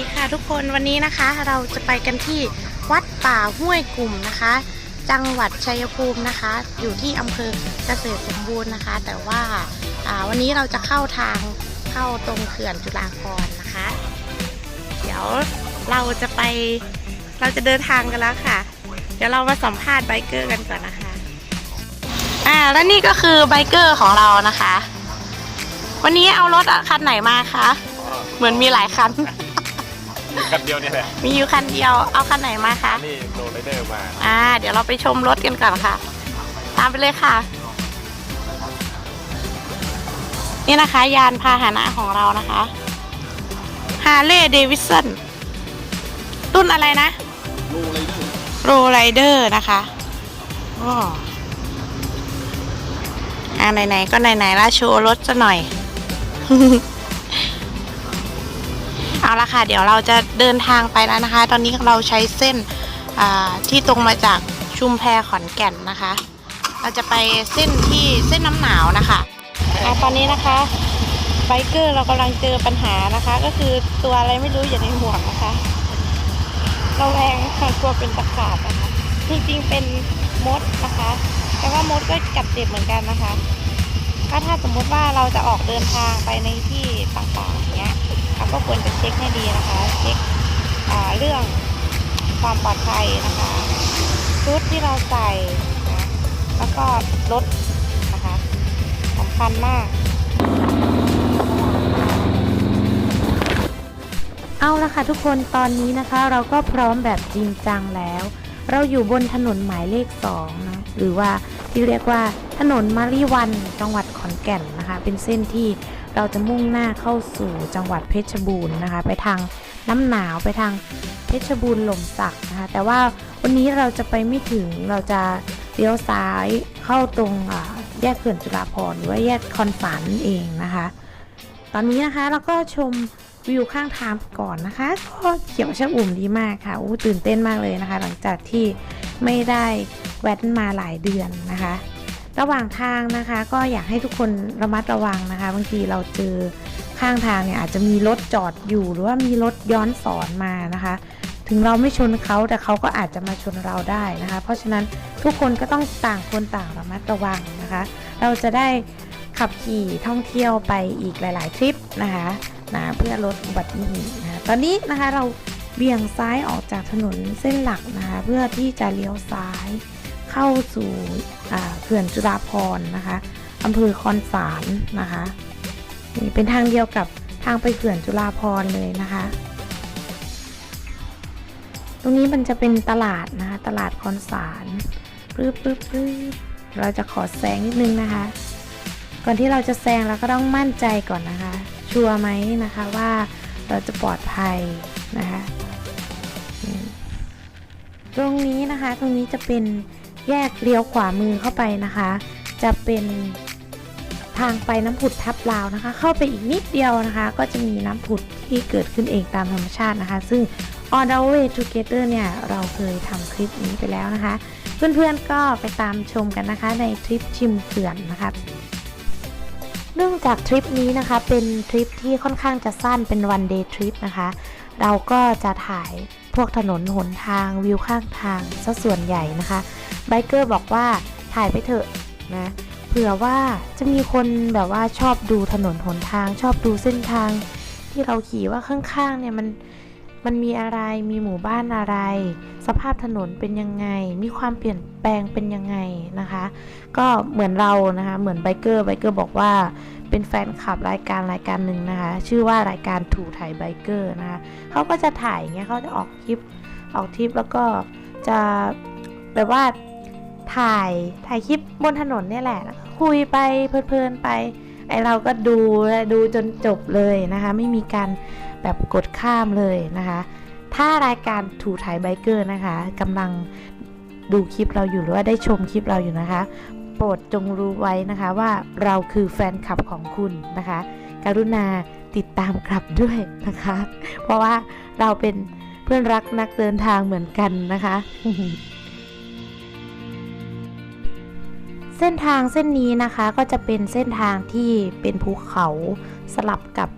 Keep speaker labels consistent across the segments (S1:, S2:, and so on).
S1: ดีค่ะทุกคนวันนี้นะคะ เราจะไปกันที่วัดป่าห้วยกลุ่มนะคะ จังหวัดชัยภูมินะคะ อยู่ที่อำเภอเกษตรสมบูรณ์นะคะ แต่ว่าาวันนี้เราจะเข้าทางเข้าตรงเขื่อนจุฬาภรณ์นะคะ เดี๋ยวเราจะไปเราจะเดินทางกันแล้วค่ะ เดี๋ยวเรามาสัมภาษณ์ไบเกอร์กันก่อนนะคะอ่าและนี่ก็คือไบเกอร์ของเรานะคะ วันนี้เอารถคันไหนมาคะเหมือนมีหลายคัน
S2: คันเดียวเนี่ยแหละ
S1: มีอยู่คันเดียว เอาคันไหนมาคะ
S2: นี่โรลไรเดอร์มา
S1: อ่า เดี๋ยวเราไปชมรถกันก่อนค่ะ ตามไปเลยค่ะ นี่นะคะ ยานพาหนะของเรานะคะฮาร์เลย์เดวิสันรุ่นอะไรนะ
S2: โรลไรเดอร์
S1: โรไรเดอร์นะคะอ้ออ่าไหนๆก็ไหนๆละโชว์รถซะหน่อย เอาละค่ะเดี๋ยวเราจะเดินทางไปแล้วนะคะ ตอนนี้เราใช้เส้นที่ตรงมาจากชุมแพขอนแก่นนะคะ เราจะไปเส้นที่เส้นน้ำหนาวนะคะอ่าตอนนี้นะคะไบเกอร์เรากำลังเจอปัญหานะคะ ก็คือตัวอะไรไม่รู้อยู่ในหมวกนะคะ เราแวงค่ะกลัวเป็นตะขาบนะคะจริงๆเป็นมดนะคะ แต่ว่ามดก็กัดเจ็บเหมือนกันนะคะถ้าถ้าสมมติว่าเราจะออกเดินทางไปในที่ต่างๆ อย่างเงี้ยเราก็ควรจะเช็คให้ดีนะคะ เช็คเรื่องความปลอดภัยนะคะชุดที่เราใส่นะแล้วก็รถนะคะสำคัญมาก
S3: เอาละค่ะทุกคนตอนนี้นะคะ เราก็พร้อมแบบจริงจังแล้ว เราอยู่บนถนนหมายเลข2นะหรือว่าที่เรียกว่าถนนมารีวันจังหวัดขอนแก่นนะคะ เป็นเส้นที่ เราจะมุ่งหน้าเข้าสู่จังหวัดเพชรบูรณ์นะคะ ไปทางน้ำหนาวไปทางเพชรบูรณ์หล่มสักนะคะ แต่ว่าวันนี้เราจะไปไม่ถึงเราจะเลี้ยวซ้ายเข้าตรงแยกเขื่อนจุฬาภรณ์หรือว่าแยกคอนสันเองนะคะ ตอนนี้นะคะเราก็ชมวิวข้างทางก่อนนะคะก็เขียวชะอุ่มดีมากค่ะอู้ตื่นเต้นมากเลยนะคะ หลังจากที่ไม่ได้แว้นมาหลายเดือนนะคะ ระหว่างทางนะคะ ก็อยากให้ทุกคนระมัดระวังนะคะ บางทีเราเจอข้างทางเนี่ยอาจจะมีรถจอดอยู่หรือว่ามีรถย้อนสอนมานะคะ ถึงเราไม่ชนเขาแต่เขาก็อาจจะมาชนเราได้นะคะ เพราะฉะนั้นทุกคนก็ต้องต่างคนต่างระมัดระวังนะคะ เราจะได้ขับขี่ท่องเที่ยวไปอีกหลาย ๆ ทริปนะคะนะเพื่อลดอุบัติเหตุนะะตอนนี้นะคะเราเบี่ยงซ้ายออกจากถนนเส้นหลักนะคะเพื่อที่จะเลี้ยวซ้าย เข้าสู่อ่าเขื่อนจุฬาภรณ์นะคะอำเภอคอนสารนะคะนี่เป็นทางเดียวกับทางไปเขื่อนจุฬาภรณ์เลยนะคะ ตรงนี้มันจะเป็นตลาดนะคะ ตลาดคอนสารปึ๊บปึ๊บปึ๊บเราจะขอแซงนิดนึงนะคะ ก่อนที่เราจะแซงเราก็ต้องมั่นใจก่อนนะคะ ชัวร์ไหมนะคะว่าเราจะปลอดภัยนะคะ ตรงนี้นะคะ ตรงนี้จะเป็น แยกเลี้ยวขวามือเข้าไปนะคะ จะเป็นทางไปน้ำผุดทับลาวนะคะ เข้าไปอีกนิดเดียวนะคะ ก็จะมีน้ำผุดที่เกิดขึ้นเองตามธรรมชาตินะคะ ซึ่ง On the way together เนี่ย เราเคยทำคลิปนี้ไปแล้วนะคะ เพื่อนๆก็ไปตามชมกันนะคะในทริปชิมเขื่อนนะคะเนื่องจากทริปนี้นะคะเป็นทริปที่ค่อนข้างจะสั้นเป็นวันเดย์ทริปนะคะ เราก็จะถ่าย พวกถนนหนทางวิวข้างทางซะส่วนใหญ่นะคะไบเกอร์บอกว่าถ่ายไปเถอะนะเผื่อว่าจะมีคนแบบว่าชอบดูถนนหนทาง ชอบดูเส้นทาง ที่เราขี่ว่าข้างๆเนี่ยมันมันมีอะไรมีหมู่บ้านอะไร ภาพถนนเป็นยังไง มีความเปลี่ยนแปลงเป็นยังไงนะคะ ก็เหมือนเรานะคะ เหมือนไบเกอร์ไบเกอร์บอกว่าเป็นแฟนคลับรายการรายการหนึ่งนะคะ ชื่อว่ารายการถูถ่ายไบเกอร์นะคะเขาก็จะถ่ายเงี้ยเขาจะออกคลิปออกทริปแล้วก็จะแบบว่าถ่ายถ่ายคลิปบนถนนเนี่ยแหละคุยไปเพลินๆไปไอเราก็ดูดูจนจบเลยนะคะ ไม่มีการแบบกดข้ามเลยนะคะ ถ้ารายการถูถ่ายไบเกอร์นะคะกำลังดูคลิปเราอยู่หรือว่าได้ชมคลิปเราอยู่นะคะ โปรดจงรู้ไว้นะคะว่าเราคือแฟนคลับของคุณนะคะ กรุณาติดตามกลับด้วยนะคะ เพราะว่าเราเป็นเพื่อนรักนักเดินทางเหมือนกันนะคะ เส้นทางเส้นนี้นะคะก็จะเป็นเส้นทางที่เป็นภูเขาสลับกับ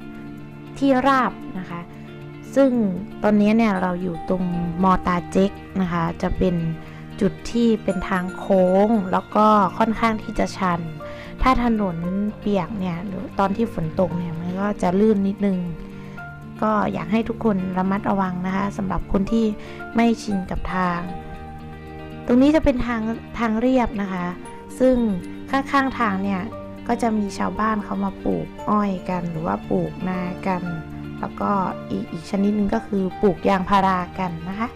S3: ที่ราบนะคะ ซึ่งตอนนี้เนี่ยเราอยู่ตรงมอตาเจ็กนะคะ จะเป็นจุดที่เป็นทางโค้ง แล้วก็ค่อนข้างที่จะชัน ถ้าถนนเปียกเนี่ยหรือตอนที่ฝนตกเนี่ยมันก็จะลื่นนิดนึง ก็อยากให้ทุกคนระมัดระวังนะคะสำหรับคนที่ไม่ชินกับทาง ตรงนี้จะเป็นทางทางเรียบนะคะ ซึ่งข้างๆทางเนี่ยก็จะมีชาวบ้านเขามาปลูกอ้อยกันหรือว่าปลูกนากัน แล้วก็อีกอีกชนิดหนึงก็คือปลูกยางพารากันนะคะ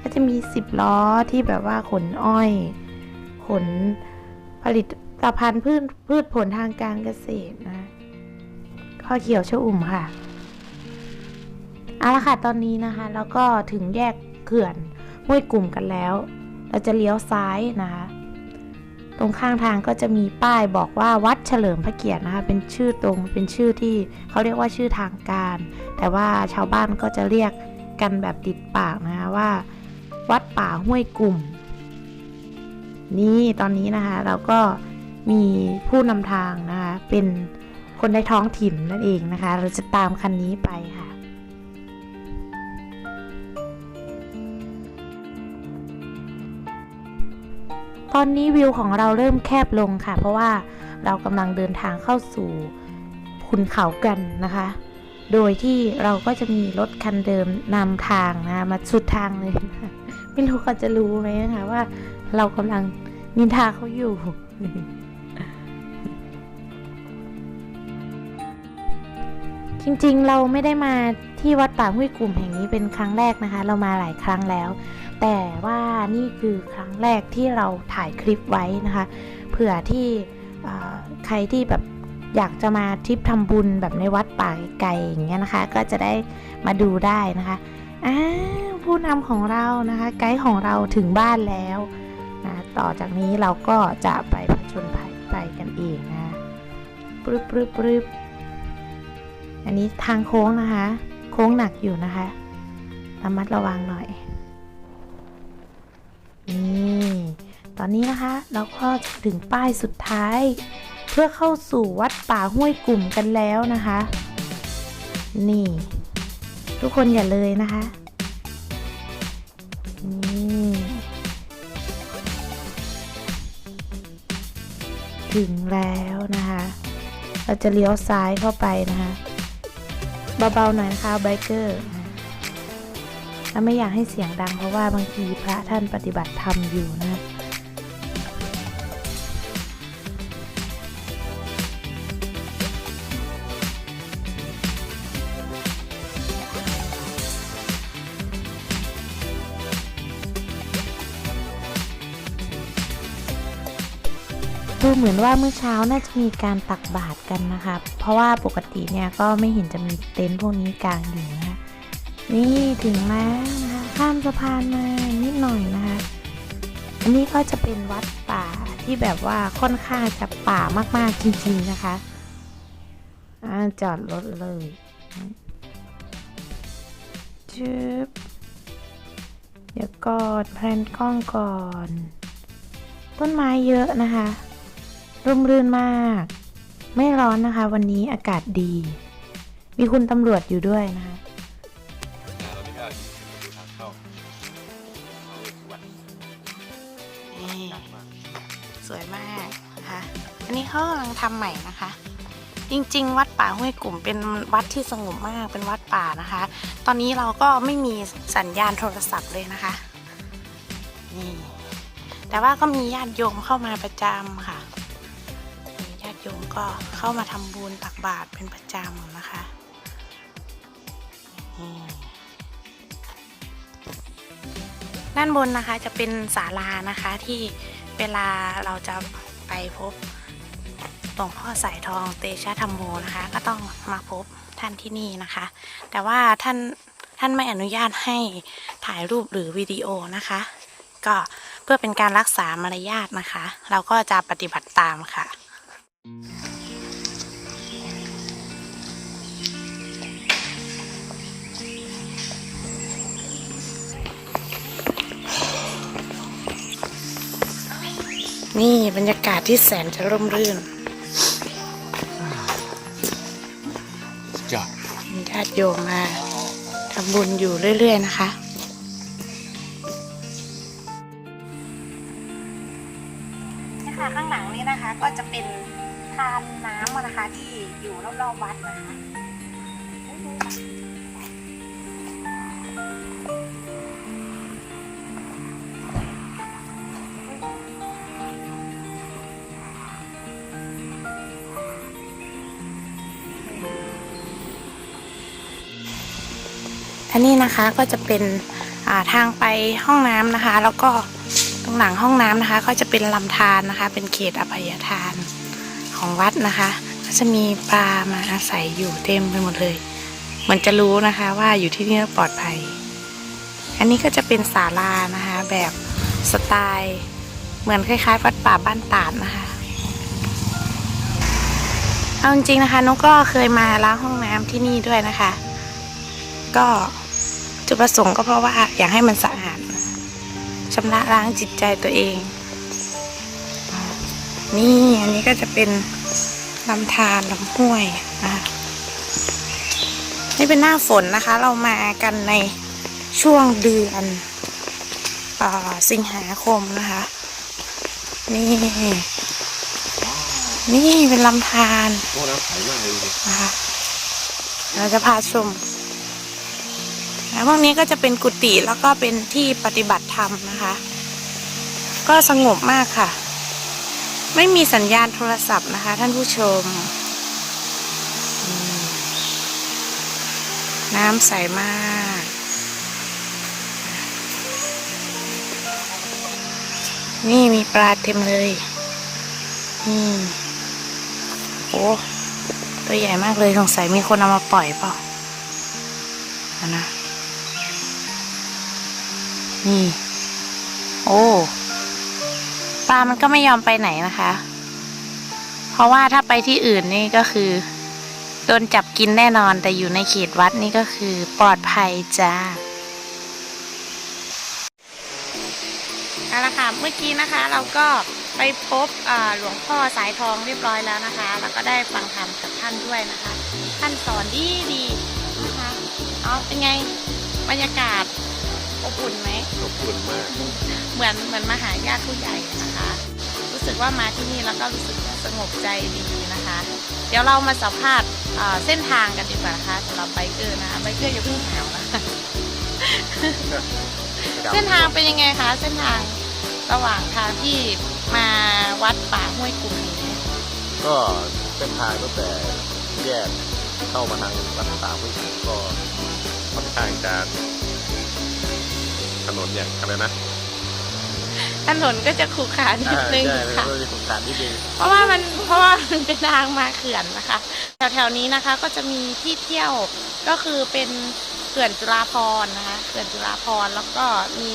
S3: ก็จะมีสิบล้อที่แบบว่าขนอ้อย ขนผลิตภัณฑ์พืชพืชผลทางการเกษตรนะ ข้อเขียวชะอุ่มค่ะเอาละค่ะตอนนี้นะคะ แล้วก็ถึงแยกเขื่อนห้วยกลุ่มกันแล้ว เราจะเลี้ยวซ้ายนะคะ ตรงข้างทางก็จะมีป้ายบอกว่าวัดเฉลิมพระเกียรตินะคะเป็นชื่อตรงเป็นชื่อที่เขาเรียกว่าชื่อทางการ แต่ว่าชาวบ้านก็จะเรียกกันแบบติดปากนะคะว่า วัดป่าห้วยกลุ่ม นี่ตอนนี้นะคะเราก็มีผู้นำทางนะคะเป็นคนในท้องถิ่นนั่นเองนะคะ เราจะตามคันนี้ไปค่ะ ตอนนี้วิวของเราเริ่มแคบลงค่ะ เพราะว่าเรากำลังเดินทางเข้าสู่ขุนเขากันนะคะ โดยที่เราก็จะมีรถคันเดิมนำทางนะมาสุดทางเลยไม่รู้เขาจะรู้ไหมนะคะว่าเรากำลังนินทาเขาอยู่จริงๆ เราไม่ได้มาที่วัดป่าห้วยกลุ่มแห่งนี้เป็นครั้งแรกนะคะ เรามาหลายครั้งแล้ว แต่ว่านี่คือครั้งแรกที่เราถ่ายคลิปไว้นะคะ เผื่อที่ใครที่แบบอยากจะมาทริปทำบุญแบบในวัดป่าไกลๆอย่างเงี้ยนะคะ ก็จะได้มาดูได้นะคะอ่าผู้นำของเรานะคะ ไกด์ของเราถึงบ้านแล้วนะต่อจากนี้เราก็จะไปผชนภัยไปกันเองนะปรึบปรึบปรึบอันนี้ทางโค้งนะคะ โค้งหนักอยู่นะคะระมัดระวังหน่อย นี่ตอนนี้นะคะเราก็ถึงป้ายสุดท้าย เพื่อเข้าสู่วัดป่าห้วยกลุ่มกันแล้วนะคะ นี่ ทุกคนอย่าเลยนะคะนี่ถึงแล้วนะคะ เราจะเลี้ยวซ้ายเข้าไปนะคะ เบาๆหน่อยนะคะไบเกอร์ แล้วไม่อยากให้เสียงดังเพราะว่าบางทีพระท่านปฏิบัติธรรมอยู่นะดูเหมือนว่าเมื่อเช้าน่าจะมีการตักบาตรกันนะคะ เพราะว่าปกติเนี่ยก็ไม่เห็นจะมีเต็นท์พวกนี้กลางอยู่นะ นี่ถึงแล้วนะคะ ข้ามสะพานมานิดหน่อยนะคะ อันนี้ก็จะเป็นวัดป่าที่แบบว่าค่อนข้างจะป่ามากๆจริงๆนะคะอาจอดรถเลยจึ๊บเดี๋ยวก่อนแพลนกล้องก่อน ต้นไม้เยอะนะคะ ร่มรื่นมาก ไม่ร้อนนะคะ วันนี้อากาศดี มีคุณตำรวจอยู่ด้วยนะคะ
S2: เขากำ
S1: ลังทำใหม่นะคะ จริงๆ วัดป่าห้วยกลุ่มเป็นวัดที่สงบมากเป็นวัดป่านะคะ ตอนนี้เราก็ไม่มีสัญญาณโทรศัพท์เลยนะคะนี่แต่ว่าก็มีญาติโยมเข้ามาประจำค่ะญาติโยมก็เข้ามาทำบุญตักบาตรเป็นประจำนะคะนี่ด้านบนนะคะจะเป็นศาลานะคะที่เวลาเราจะไปพบ ลวงพ่อสายทองเตชะธรรมโมนะคะ ก็ต้องมาพบท่านที่นี่นะคะ แต่ว่าท่านท่านไม่อนุญาตให้ถ่ายรูปหรือวิดีโอนะคะ ก็เพื่อเป็นการรักษามารยาทนะคะ เราก็จะปฏิบัติตามค่ะนี่บรรยากาศที่แสนจะร่มรื่น
S2: จ้ะ
S1: มีญาติโยมมาท
S3: ทำบุญอยู่เรื่อย ๆ นะคะ นี่ค่ะข้างหลังนี้นะคะก็จะเป็นทานน้ำอะนะคะที่อยู่รอบๆวัดนะคะ อันนี้นะคะก็จะเป็นาทางไปห้องน้ำนะคะ แล้วก็ตรงหลังห้องน้ำนะคะ ก็จะเป็นลำธารนะคะ เป็นเขตอภัยทานของวัดนะคะ ก็จะมีปลามาอาศัยอยู่เต็มไปหมดเลยเหมือนจะรู้นะคะ ว่าอยู่ที่นี่ปลอดภัย อันนี้ก็จะเป็นศาลานะคะ แบบสไตล์เหมือนคล้ายๆวัดป่าบ้านตาดนะคะเอาจริงๆนะคะนกก็เคยมาล้างห้องน้ำที่นี่ด้วยนะคะ ก็ จุดประสงค์ก็เพราะว่าอยากให้มันสะอาดชำระล้างจิตใจตัวเอง นี่อันนี้ก็จะเป็นลำธารลำห้วยนะคะนี่เป็นหน้าฝนนะคะ เรามากันในช่วงเดือนอาสิงหาคมนะคะ นี่ นี่เป็นลำธาร
S2: โอ้น้ำใสมากเลยดิ
S3: นะคะเราจะพาชมแล้ว พวกนี้ก็จะเป็นกุฏิแล้วก็เป็นที่ปฏิบัติธรรมนะคะ ก็สงบมากค่ะ ไม่มีสัญญาณโทรศัพท์นะคะ ท่านผู้ชม น้ำใสมาก นี่มีปลาเต็มเลยนี่โอ้ตัวใหญ่มากเลยสงสัยมีคนเอามาปล่อยเปล่านะ นี่ โอ้ปลามันก็ไม่ยอมไปไหนนะคะ เพราะว่าถ้าไปที่อื่นนี่ก็คือ โดนจับกินแน่นอนแต่อยู่ในเขตวัดนี่ก็คือปลอดภัยจ้าเอาละค่ะเมื่อกี้นะคะเราก็ไปพบหลวงพ่อสายทองเรียบร้อยแล้วนะคะ แล้วก็ได้ฟังธรรมกับท่านด้วยนะคะ ท่านสอนดีดีนะคะเอาเป็นไงบรรยากาศ อบอุ่นไหม
S2: ขอบคุณมาก
S3: เหมือนเหมือนมาหาญาติผู้ใหญ่นะคะ รู้สึกว่ามาที่นี่แล้วก็รู้สึกสงบใจดีนะคะ เดี๋ยวเรามาสัมภาษณ์เอ่อเส้นทางกันดีกว่านะคะสำหรับไบเกอร์นะคะไบเกอร์อย่าเพิ่งหาวนะคะเส้นทางเป็นยังไงคะ เส้นทางระหว่างทางที่มาวัดป่าห้วยกลุ่มนี้
S2: ก็เส้นทางตั้งแต่แยกเข้ามาทางรัฐตาพุทธก็ค่อนข้างจะ ถนนอย่างอะไรนะ
S3: ถนนก็จะขรุขระนิดนึง
S2: ใช่แล้ว
S3: ค่ะ
S2: ก็มีขุนขาดนิดนึง
S3: เพราะว่ามันเพราะว่ามันเป็นทางมาเขื่อนนะคะแถวๆนี้นะคะก็จะมีที่เที่ยวก็คือเป็นเขื่อนจุฬาภรณ์นะคะเขื่อนจุฬาภรณ์แล้วก็มี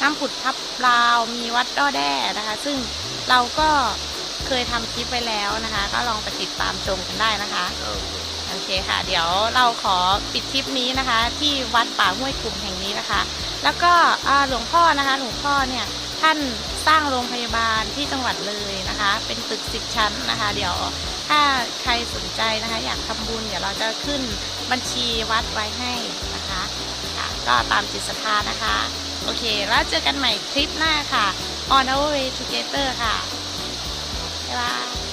S3: น้ำผุดทับลาว มีวัดด้อแด้นะคะ ซึ่งเราก็เคยทำคลิปไปแล้วนะคะ ก็ลองไปติดตามชมกันได้นะคะ
S2: โอเค
S3: โอเคค่ะ เดี๋ยวเราขอปิดทริปนี้นะคะ ที่วัดป่าห้วยกลุ่มแห่งนี้นะคะ แล้วก็หลวงพ่อนะคะหลวงพ่อเนี่ยท่านสร้างโรงพยาบาลที่จังหวัดเลยนะคะ เป็นตึกสิบชั้นนะคะ เดี๋ยวถ้าใครสนใจนะคะ อยากทำบุญเดี๋ยวเราจะขึ้นบัญชีวัดไว้ให้นะคะค่ะก็ตามจิตศรัทธานะคะ โอเค แล้วเจอกันใหม่คลิปหน้าค่ะ on our way together ค่ะ บ๊ายบาย